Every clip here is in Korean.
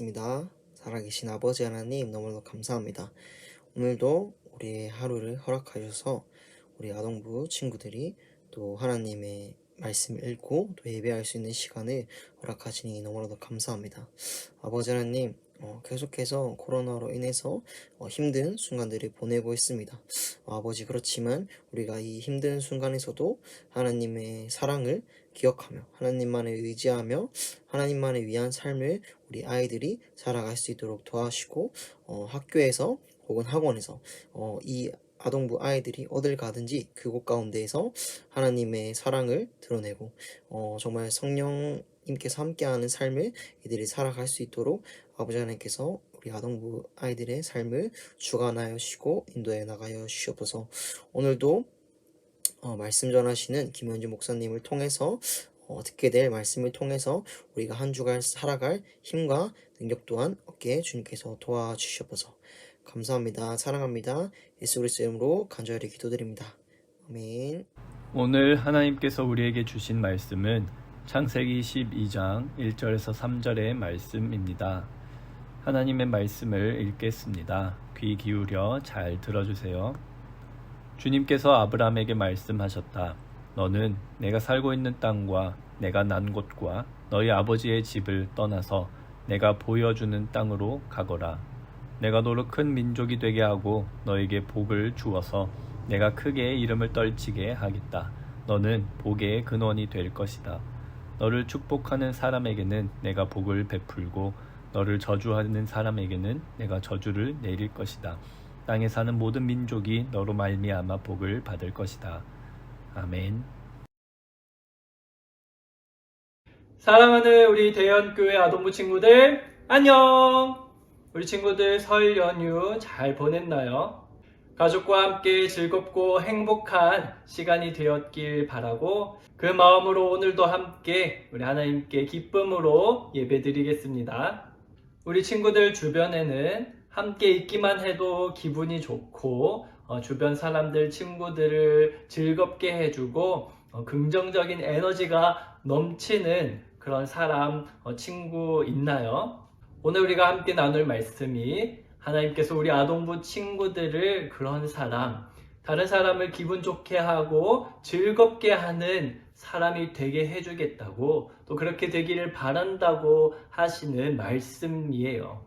기도하겠습니다. 살아계신 아버지 하나님 너무나도 감사합니다. 오늘도 우리의 하루를 허락하셔서 우리 아동부 친구들이 또 하나님의 말씀을 읽고 또 예배할 수 있는 시간을 허락하시니 너무나도 감사합니다. 아버지 하나님 어, 계속해서 코로나로 인해서 어, 힘든 순간들을 보내고 있습니다. 어, 아버지 그렇지만 우리가 이 힘든 순간에서도 하나님의 사랑을 기억하며 하나님만을 의지하며 하나님만을 위한 삶을 우리 아이들이 살아갈 수 있도록 도와주시고 어, 학교에서 혹은 학원에서 어, 이 아동부 아이들이 어딜 가든지 그곳 가운데에서 하나님의 사랑을 드러내고 어, 정말 성령 님께서 함께하는 삶을 이들이 살아갈 수 있도록 아버지 하나님께서 우리 아동부 아이들의 삶을 주관하여 주시고 인도해 나가여 주시옵소서 오늘도 어, 말씀 전하시는 김현주 목사님을 통해서 어, 듣게 될 말씀을 통해서 우리가 한 주간 살아갈 힘과 능력 또한 얻게 주님께서 도와주시옵소서. 감사합니다. 사랑합니다. 예수 그리스도 이름으로 간절히 기도드립니다. 아멘. 오늘 하나님께서 우리에게 주신 말씀은 창세기 12장 1절에서 3절의 말씀입니다. 하나님의 말씀을 읽겠습니다. 귀 기울여 잘 들어주세요. 주님께서 아브라함에게 말씀하셨다. 너는 내가 살고 있는 땅과 내가 난 곳과 너희 아버지의 집을 떠나서 내가 보여주는 땅으로 가거라. 내가 너로 큰 민족이 되게 하고 너에게 복을 주어서 내가 크게 이름을 떨치게 하겠다. 너는 복의 근원이 될 것이다. 너를 축복하는 사람에게는 내가 복을 베풀고 너를 저주하는 사람에게는 내가 저주를 내릴 것이다. 땅에 사는 모든 민족이 너로 말미암아 복을 받을 것이다. 아멘. 사랑하는 우리 대연교회 아동부 친구들 안녕. 우리 친구들 설 연휴 잘 보냈나요? 가족과 함께 즐겁고 행복한 시간이 되었길 바라고 그 마음으로 오늘도 함께 우리 하나님께 기쁨으로 예배 드리겠습니다. 우리 친구들 주변에는 함께 있기만 해도 기분이 좋고 어, 주변 사람들 친구들을 즐겁게 해주고 어, 긍정적인 에너지가 넘치는 그런 사람 어, 친구 있나요? 오늘 우리가 함께 나눌 말씀이 하나님께서 우리 아동부 친구들을 그런 사람, 다른 사람을 기분 좋게 하고 즐겁게 하는 사람이 되게 해주겠다고 또 그렇게 되기를 바란다고 하시는 말씀이에요.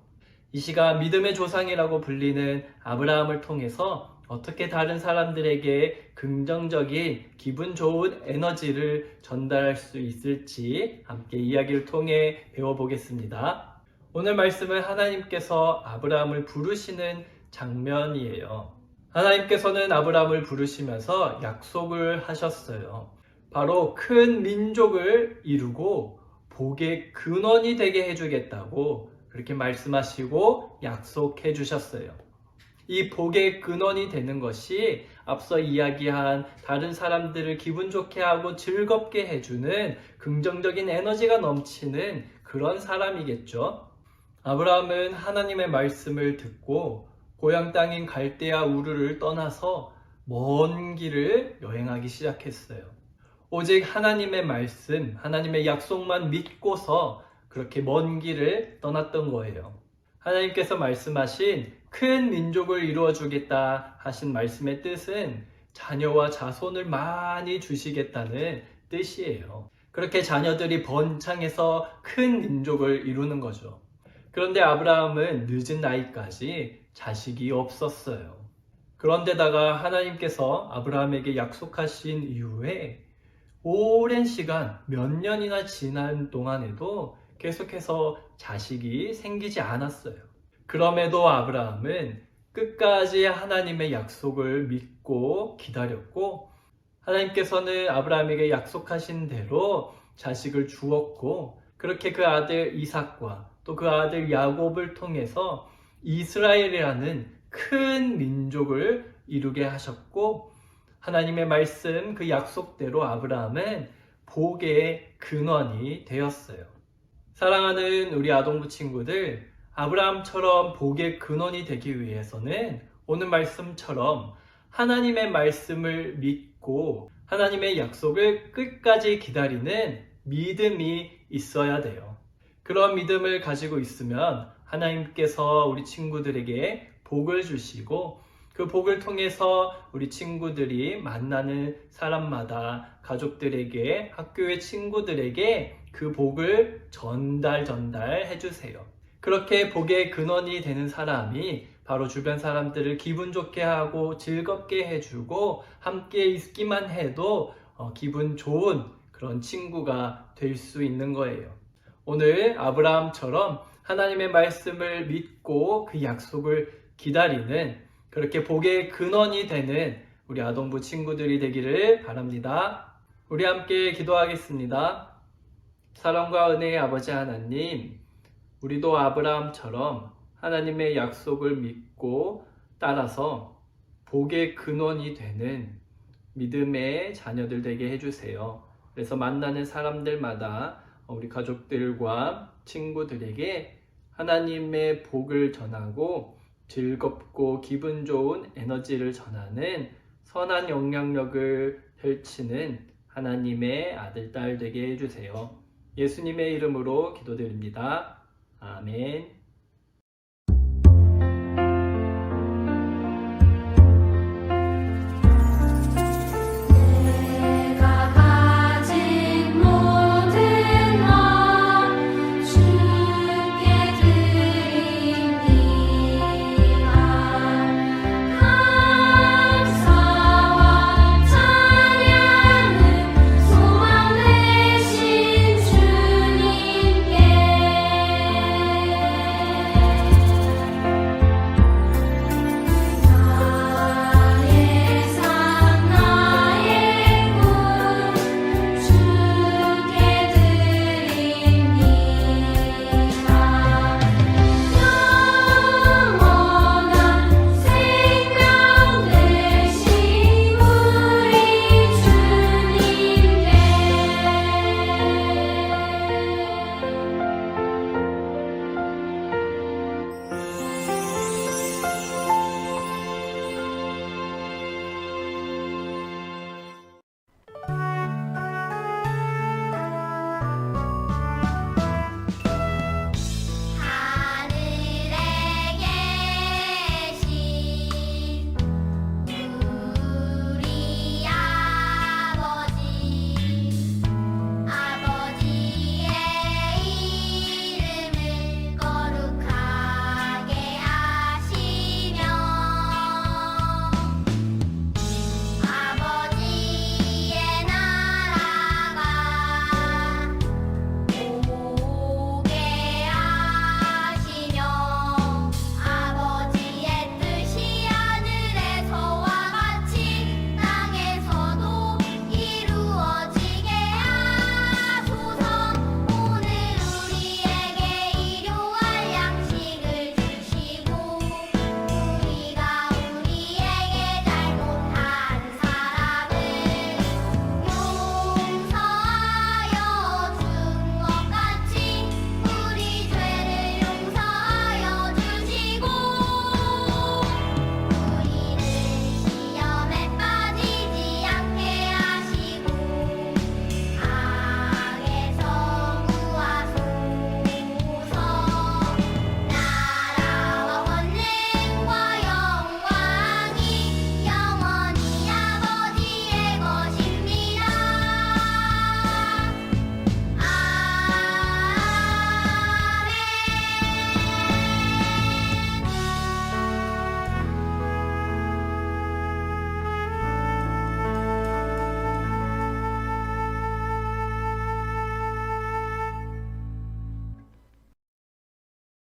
이 시간 믿음의 조상이라고 불리는 아브라함을 통해서 어떻게 다른 사람들에게 긍정적인 기분 좋은 에너지를 전달할 수 있을지 함께 이야기를 통해 배워보겠습니다. 오늘 말씀은 하나님께서 아브라함을 부르시는 장면이에요. 하나님께서는 아브라함을 부르시면서 약속을 하셨어요. 바로 큰 민족을 이루고 복의 근원이 되게 해주겠다고 그렇게 말씀하시고 약속해 주셨어요. 이 복의 근원이 되는 것이 앞서 이야기한 다른 사람들을 기분 좋게 하고 즐겁게 해주는 긍정적인 에너지가 넘치는 그런 사람이겠죠. 아브라함은 하나님의 말씀을 듣고 고향 땅인 갈대아 우르를 떠나서 먼 길을 여행하기 시작했어요. 오직 하나님의 말씀, 하나님의 약속만 믿고서 그렇게 먼 길을 떠났던 거예요. 하나님께서 말씀하신 큰 민족을 이루어 주겠다 하신 말씀의 뜻은 자녀와 자손을 많이 주시겠다는 뜻이에요. 그렇게 자녀들이 번창해서 큰 민족을 이루는 거죠. 그런데 아브라함은 늦은 나이까지 자식이 없었어요. 그런데다가 하나님께서 아브라함에게 약속하신 이후에 오랜 시간, 몇 년이나 지난 동안에도 계속해서 자식이 생기지 않았어요. 그럼에도 아브라함은 끝까지 하나님의 약속을 믿고 기다렸고, 하나님께서는 아브라함에게 약속하신 대로 자식을 주었고, 그렇게 그 아들 이삭과 또 그 아들 야곱을 통해서 이스라엘이라는 큰 민족을 이루게 하셨고, 하나님의 말씀 그 약속대로 아브라함은 복의 근원이 되었어요. 사랑하는 우리 아동부 친구들, 아브라함처럼 복의 근원이 되기 위해서는 오늘 말씀처럼 하나님의 말씀을 믿고 하나님의 약속을 끝까지 기다리는 믿음이 있어야 돼요. 그런 믿음을 가지고 있으면 하나님께서 우리 친구들에게 복을 주시고 그 복을 통해서 우리 친구들이 만나는 사람마다 가족들에게 학교의 친구들에게 그 복을 전달 전달 해 주세요. 그렇게 복의 근원이 되는 사람이 바로 주변 사람들을 기분 좋게 하고 즐겁게 해주고 함께 있기만 해도 어, 기분 좋은 그런 친구가 될 수 있는 거예요. 오늘 아브라함처럼 하나님의 말씀을 믿고 그 약속을 기다리는 그렇게 복의 근원이 되는 우리 아동부 친구들이 되기를 바랍니다. 우리 함께 기도하겠습니다. 사랑과 은혜의 아버지 하나님, 우리도 아브라함처럼 하나님의 약속을 믿고 따라서 복의 근원이 되는 믿음의 자녀들 되게 해주세요. 그래서 만나는 사람들마다 우리 가족들과 친구들에게 하나님의 복을 전하고 즐겁고 기분 좋은 에너지를 전하는 선한 영향력을 펼치는 하나님의 아들, 딸 되게 해주세요. 예수님의 이름으로 기도드립니다. 아멘.